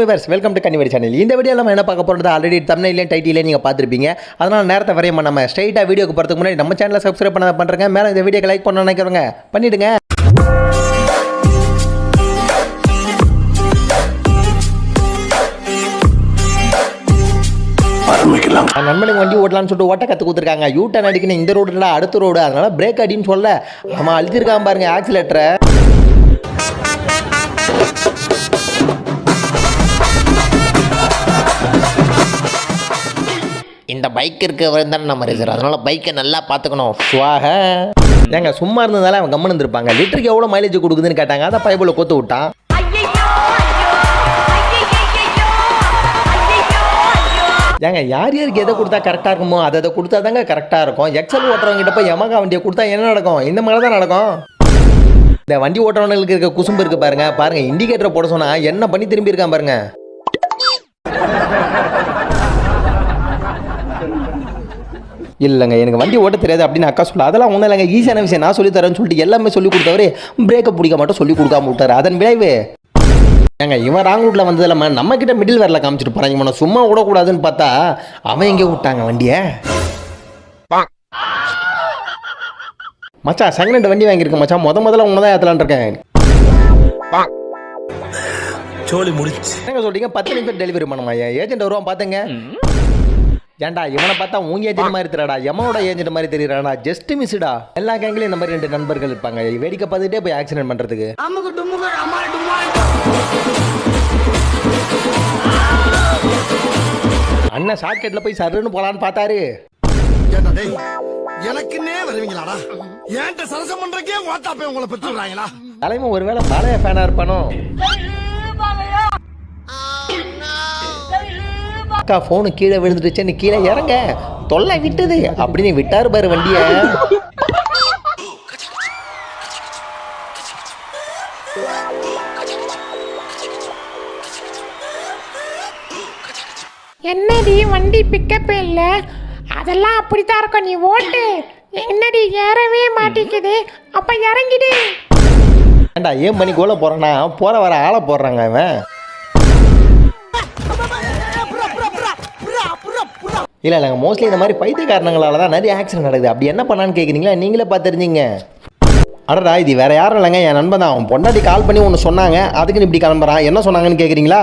Viewers welcome to கன்னிவரி channel இந்த video நம்ம என்ன பார்க்க போகிறது ஆல்ரெடி தமிழ்லேயே டைட்டிலே நீங்கள் பார்த்துருப்பீங்க. அதனால் நேரத்தை வரையும் நம்ம ஸ்ட்ரைட்டாக வீடியோக்கு போகிறதுக்கு முன்னாடி நம்ம சேனலை சப்ஸ்கிரைப் பண்ண பண்ணுறேங்க மேலே இந்த வீடியோக்கு லைக் பண்ண நினைக்கிறவங்க பண்ணிவிடுங்க நண்பனுக்கு வண்டி ஓட்டலாம்னு சொல்லிட்டு ஓட்ட கற்று கொடுத்துருக்காங்க. யூ டர்ன் அடிக்கணும். இந்த ரோடுல அடுத்த ரோடு அதனால பிரேக் அடின்னு சொல்ல அவன் அழுத்திருக்கான் பாருங்க ஆக்சிலேட்டரை இந்த பைக் இருக்கிறவர் தானே நம்ம ரேசர் அதனால பைக்கை நல்லா பார்த்துக்கணும். சுவாக. ஏங்க சும்மா இருந்ததால அவன் கம்மன் இருந்திருப்பாங்க. லிட்டருக்கு எவ்வளோ மைலேஜ் கொடுக்குதுன்னு கேட்டாங்க. அதை பைப்பில் கொத்து விட்டான். ஏங்க யார் யாருக்கு எதை கொடுத்தா கரெக்டாக இருக்குமோ அதை அதை கொடுத்தா தாங்க கரெக்டாக இருக்கும். எக்ஸல் ஓட்டுறவங்ககிட்ட போய் யமகா வண்டியை கொடுத்தா என்ன நடக்கும்? இந்த மாதிரி தான் நடக்கும்? இந்த வண்டி ஓட்டுறவங்களுக்கு இருக்க குசும்பு இருக்கு பாருங்க. பாருங்க இண்டிகேட்டரை போட சொன்னா என்ன பண்ணி திரும்பி இருக்கான் பாருங்க. இல்லைங்க எனக்கு வண்டி ஓட்ட தெரியாது அப்படின்னு அக்கா சொல்ல அதெல்லாம் ஒன்றும் இல்லைங்க ஈஸியான விஷயம் நான் சொல்லி தரேன்னு சொல்லிட்டு எல்லாமே சொல்லி கொடுத்தவரு பிரேக்கை பிடிக்க மாட்டோம் சொல்லி கொடுக்காம விட்டாரு. அதன் விளைவு? ஏங்க இவன் ராங் ரூட்ல வந்தது இல்லாமல் நம்ம கிட்ட மிடில் வேரில் காமிச்சிட்டு போறாங்க. இவனை சும்மா விடக்கூடாதுன்னு பார்த்தா அவன் எங்கே விட்டாங்க வண்டியை? மச்சான் செகண்ட் ஹேண்ட் வண்டி வாங்கியிருக்கேன் மச்சான். முத முதல்ல உன்னை தான் ஏற்றலான் இருக்கேன். சோலி முடிச்சு. சொல்றீங்க? பத்து நிமிஷம் டெலிவரி பண்ணுமா? ஏஜென்ட் வருவான் பார்த்தங்க ஏன்டா இவனை பார்த்தா உங்க ஏஜென்ட் மாதிரி தெரியடா எமனோட ஏஜென்ட் மாதிரி தெரியறானா ஜஸ்ட் மிஸ்டா எல்லா கேங்லயும் இந்த மாதிரி ரெண்டு நண்பர்கள் இருப்பாங்க. வேடிக்கை பார்த்துட்டே போய் ஆக்சிடென்ட் பண்றதுக்கு. அண்ணன் ஷார்ட்கட்ல போய் சருன்னு போலான்னு பார்த்தாரு. ஏண்டா டேய் எனக்குன்னே வருவீங்களாடா? ஏன்ட்ட சரசம் பண்றக்கே உங்களை பெற்றுறாங்களா தலைமை ஒருவேளை பாளைய ஃபேனா இருப்பானோ? அக்கா ஃபோனு கீழே விழுந்துடுச்சுன்னு கீழே இறங்க. தொல்லை விட்டது. அப்படின்னு விட்டாரு பாரு வண்டியை. என்னடி வண்டி பிக்கப் இல்ல? அதெல்லாம் அப்படித்தான் இருக்கும். நீ ஓட்டு. என்னடி ஏறவே மாட்டேங்குது. அப்ப இறங்கிடு. ஏண்டா ஏன் பண்ணி கோல போறானா போற வர ஆளை போடுறாங்க அவன். இல்லை இல்லைங்க மோஸ்ட்லி இந்த மாதிரி பைத்தியக்காரணங்களால தான் நிறைய ஆக்சிடென்ட் நடக்குது. அப்படி என்ன பண்ணான்னு கேட்குறீங்களா நீங்களே பார்த்துருந்தீங்க. அடடா இது வேற யாரும் இல்லைங்க. என் நண்பன் தான். அவன் பொண்டாட்டி கால் பண்ணி ஒன்று சொன்னாங்க. அதுக்குன்னு இப்படி கிளம்புறான். என்ன சொன்னாங்கன்னு கேட்குறீங்களா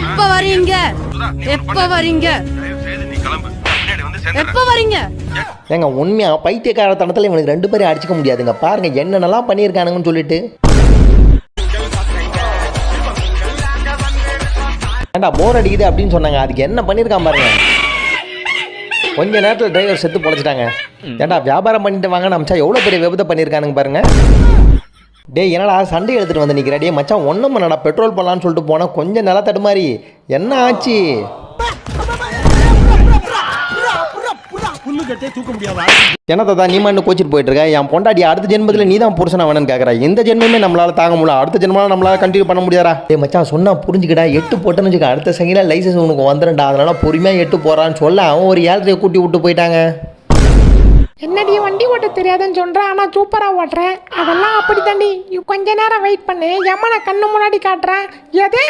எப்ப வரீங்க? எப்ப வரீங்க? எப்ப வரீங்க? ஏங்க உண்மையா? பைத்தியக்காரத்தனத்தில் இவனுக்கு ரெண்டு பேரும் அடிச்சுக்க முடியாதுங்க. பாருங்க என்னென்னலாம் பண்ணியிருக்கானுங்கன்னு சொல்லிட்டு. ஏண்டா போர் அடிக்குது அப்படின்னு சொன்னாங்க. அதுக்கு என்ன பண்ணியிருக்கான் பாருங்க. கொஞ்ச நேரத்தில் டிரைவர் செத்து பொழைச்சிட்டாங்க. ஏண்டா வியாபாரம் பண்ணிட்டு வாங்க அமிச்சா எவ்வளோ பெரிய விபத்தை பண்ணியிருக்கானுங்க பாருங்க. டேய் என்னடா சண்டை எடுத்துகிட்டு வந்து நிற்கிற மச்சான் ஒன்றும் பண்ணடா பெட்ரோல் போடலான்னு சொல்லிட்டு போனால் கொஞ்சம் நில தடுமாறி என்ன ஆச்சு? புல்லு கட்டே தூக்க முடியாதா என்ன தாத்தா நீ மண்ணு கோச்சிட்டு போயிட்டு இருக்க என் பொண்டாடி அடுத்த ஜென்மத்தில் நீ தான் புருஷனா வேணும்னு கேட்குறா இந்த ஜென்மமே நம்மளால தாங்க முடியல. அடுத்த ஜென்மலாம் நம்மளால கண்டினியூ பண்ண முடியாதா? டேய் மச்சான் சொன்னா புரிஞ்சுக்கடா. எட்டு போட்டேன்னு வச்சுக்க அடுத்த சங்கில லைசன்ஸ் உனக்கு வந்துடும்டா அதனால பொறுமையாக எட்டு போறான்னு சொல்ல அவன் ஒரு ஏழரையை கூட்டி விட்டு போயிட்டாங்க. என்னடி வண்டி ஓட்ட தெரியாதுன்னு சொல்ற. ஆனா சூப்பரா ஓட்டுற அதெல்லாம் அப்படி தாண்டி கொஞ்ச நேரம் வெயிட் பண்ணு. எம்மனை கண்ணு முன்னாடி காட்டுறேன். எது?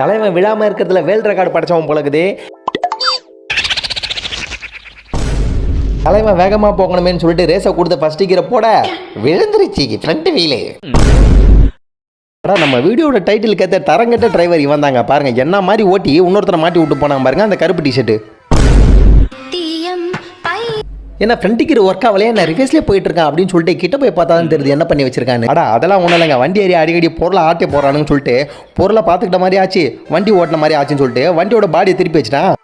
தலைவன் விழாம இருக்கிறதுல வேல் ரெக்கார்டு படைச்சவன் போலக்குது. தலைவன் வேகமா போகணுமேன்னு சொல்லிட்டு ரேஸை கொடுத்து ஃபர்ஸ்ட் கீரை போட விழுந்துருச்சு ஃப்ரண்ட் வீலு அடா நம்ம வீடியோட டைட்டில் கேத்த தரங்கட்ட டிரைவர் இவன் தாங்க. பாருங்க என்ன மாதிரி ஓட்டி இன்னொருத்தரை மாட்டி விட்டு போனாங்க பாருங்க அந்த கருப்பு டிஷர்ட்டு என்ன ஃப்ரண்ட் கீர் ஒர்க் ஆகலையே? நான் ரிவேஸ்லேயே போயிட்டு இருக்கேன் அப்படின்னு சொல்லிட்டு கிட்ட போய் பார்த்தா தான் தெரியுது என்ன பண்ணி வச்சிருக்காங்க அடா அதெல்லாம் ஒன்றும் இல்லைங்க. வண்டி ஏறி அடிக்கடி பொருளை ஆட்டி போகிறானுன்னு சொல்லிட்டு பொருளை பார்த்துக்கிட்ட மாதிரி ஆச்சு. வண்டி ஓட்டின மாதிரி ஆச்சுன்னு சொல்லிட்டு வண்டியோட பாடியை திருப்பி வச்சிட்டான்.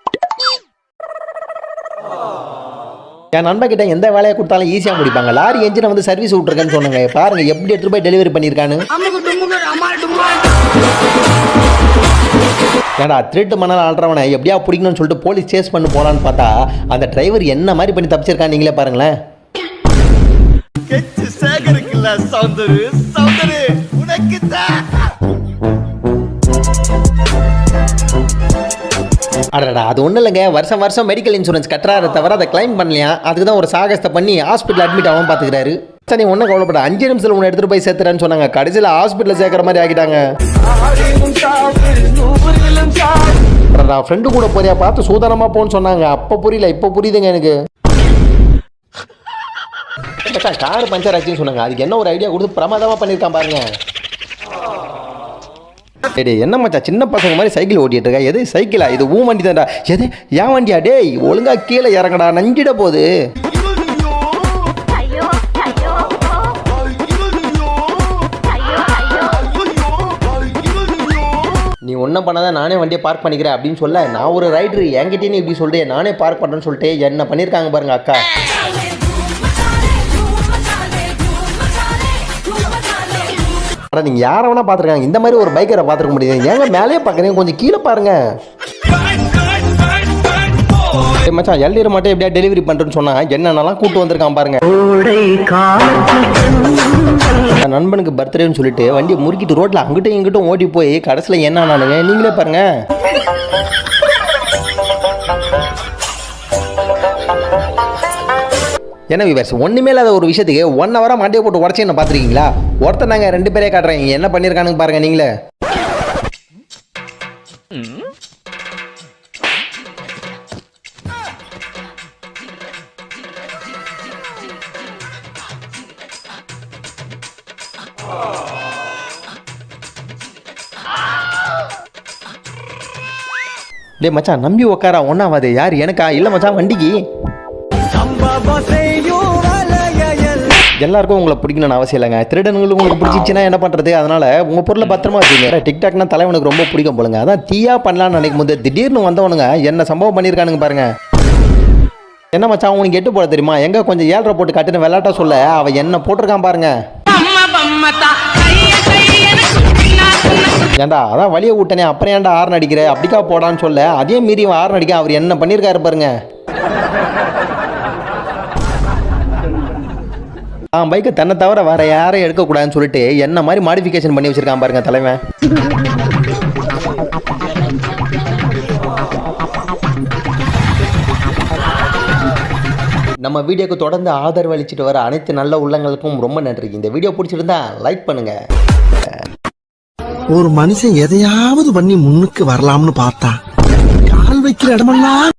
என் நண்பன் கிட்ட எந்த வேலையை கொடுத்தாலும் ஈஸியாக முடிப்பாங்க. லாரி என்ஜினை வந்து சர்வீஸ் விட்ருக்கேன்னு சொன்னாங்க. பாருங்க எப்படி எடுத்துட்டு போய் டெலிவரி பண்ணியிருக்கானு ஏடா திருட்டு மணல் ஆள்றவனை எப்படியா பிடிக்கணும்னு சொல்லிட்டு போலீஸ் சேஸ் பண்ண போகலான்னு பார்த்தா அந்த டிரைவர் என்ன மாதிரி பண்ணி தப்பிச்சிருக்கான் நீங்களே பாருங்களேன். சௌந்தரு சௌந்தரு உனக்கு அடடா அது ஒன்றும் இல்லைங்க. வருஷம் வருஷம் மெடிக்கல் இன்சூரன்ஸ் கட்டுறாரு தவிர அதை கிளைம் பண்ணலையா? அதுக்கு தான் ஒரு சாகசத்தை பண்ணி ஹாஸ்பிட்டல் அட்மிட் ஆகும் பார்த்துக்கிறாரு. சரி நீ ஒன்றும் கவலைப்பட அஞ்சு நிமிஷத்தில் உன்னை எடுத்துகிட்டு போய் சேர்த்துறேன்னு சொன்னாங்க. கடைசியில் ஹாஸ்பிட்டலில் சேர்க்குற மாதிரி ஆகிட்டாங்க. ஃப்ரெண்டு கூட போறியா? பார்த்து சூதானமாக போன்னு சொன்னாங்க. அப்போ புரியல இப்போ புரியுதுங்க எனக்கு. கார் பஞ்சர் ஆச்சுன்னு சொன்னாங்க. அதுக்கு என்ன ஒரு ஐடியா கொடுத்து பிரமாதமாக பண்ணியிருக்கான் பாருங்க. டேய், என்ன மச்சான்? சின்ன பசங்க மாதிரி சைக்கிள் ஓட்டிட்டு இருக்கா எது? சைக்கிளா? இது ஊ வண்டி தான்டா. எது? ஏன் வண்டியா? டேய் ஒழுங்கா கீழே இறங்கடா. நஞ்சிட போகுது. நீ ஒன்றும் பண்ணாதான் நானே வண்டியை பார்க் பண்ணிக்கிறேன் அப்படின்னு சொல்ல நான் ஒரு ரைடரு என்கிட்டயே நீ இப்படி சொல்கிறேன் நானே பார்க் பண்ணுறேன்னு சொல்லிட்டு என்ன பண்ணியிருக்காங்க பாருங்க அக்கா. அட நீங்கள் யாரை வேணா பார்த்துருக்காங்க இந்த மாதிரி ஒரு பைக்கரை பார்த்துருக்க முடியாது. ஏங்க மேலேயே பார்க்குறீங்க கொஞ்சம் கீழே பாருங்க. மச்சான் எல்நீர் மட்டும் எப்படியா டெலிவரி பண்றேன்னு சொன்னா என்னென்னலாம் கூட்டு வந்திருக்கான் பாருங்க. நண்பனுக்கு பர்த்டேன்னு சொல்லிட்டு வண்டியை முறுக்கிட்டு ரோட்டில் அங்கிட்டும் இங்கிட்டும் ஓட்டி போய் கடைசியில் என்ன நீங்களே பாருங்க. என்ன விவர்ஸ் ஒன்றுமே இல்லாத ஒரு விஷயத்துக்கு ஒன் ஹவராக மாட்டியை போட்டு உடச்சி என்ன பார்த்துருக்கீங்களா? ஒருத்தன் நாங்கள் ரெண்டு பேரே காட்டுறேன் என்ன பண்ணியிருக்கானுங்க பாருங்க நீங்களே. டேய் மச்சான் நம்பி உக்காரா? ஒன்றாவது யார்? எனக்கா? இல்லை மச்சான் வண்டிக்கு. எல்லாருக்கும் உங்களை பிடிக்கணும்னு அவசியம் இல்லைங்க. திருடன்கள் உங்களுக்கு பிடிச்சிச்சுன்னா என்ன பண்ணுறது அதனால உங்கள் பொருளை பத்திரமா வச்சுங்க டிக்டாக்னா தலைவனுக்கு ரொம்ப பிடிக்கும் போலுங்க. அதான் தீயா பண்ணலாம்னு நினைக்கும் போது திடீர்னு வந்தவனுங்க என்ன சம்பவம் பண்ணியிருக்கானுங்க பாருங்க. என்ன மச்சான் உனக்கு எட்டு போட தெரியுமா? எங்க கொஞ்சம் ஏழரை போட்டு கட்டுன்னு விளாட்டா சொல்ல அவன் என்ன போட்டிருக்கான் பாருங்க. ஏன்டா அதான் வழியை விட்டனே அப்புறம் ஏன்டா ஆறு அடிக்கிற அப்படிக்கா போடான்னு சொல்ல அதே மீறி ஆறு அடிக்க அவர் என்ன பண்ணியிருக்காரு பாருங்க. ஆ பைக்கை தன்னை தவிர வேற யாரையும் எடுக்கக்கூடாதுன்னு சொல்லிட்டு என்ன மாதிரி மாடிஃபிகேஷன் பண்ணி வச்சிருக்கான் பாருங்க தலைவன். நம்ம வீடியோக்கு தொடர்ந்து ஆதரவு அளிச்சிட்டு வர அனைத்து நல்ல உள்ளங்களுக்கும் ரொம்ப நன்றி. இந்த வீடியோ பிடிச்சிருந்தா லைக் பண்ணுங்க. ஒரு மனுஷன் எதையாவது பண்ணி முன்னுக்கு வரலாம்னு பார்த்தா கால் வைக்கிற இடமெல்லாம்